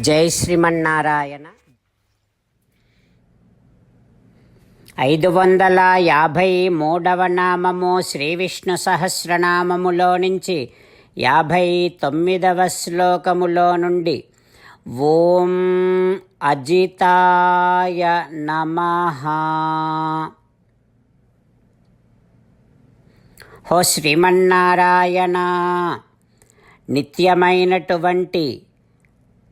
జై శ్రీమన్నారాయణ. ఐదు వందల యాభై మూడవ నామము శ్రీ విష్ణు సహస్రనామములో నుంచి యాభై తొమ్మిదవ శ్లోకములో నుండి ఓం అజితాయ నమ. హో శ్రీమన్నారాయణ నిత్యమైనటువంటి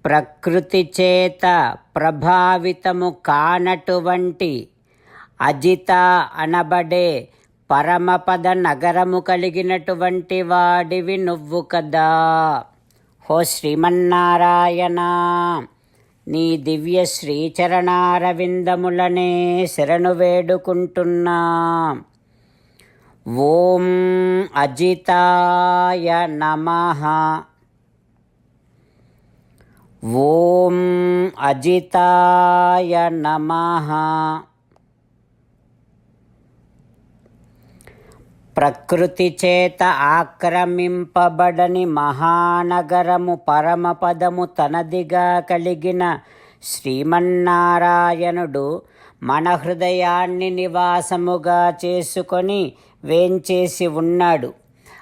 ప్రకృతి చేత ప్రభావితము కానటువంటి అజిత అనబడే పరమపద నగరము కలిగినటువంటి వాడివి నువ్వు కదా. హో శ్రీమన్నారాయణ నీ దివ్య శ్రీచరణారవిందములనే శరణు వేడుకుంటున్నా. ఓం అజితాయ నమః. ఓం అజితాయ నమః. ప్రకృతి చేత ఆక్రమింపబడని మహానగరము పరమపదము తనదిగా కలిగిన శ్రీమన్నారాయణుడు మన హృదయాన్ని నివాసముగా చేసుకొని వేంచేసి ఉన్నాడు.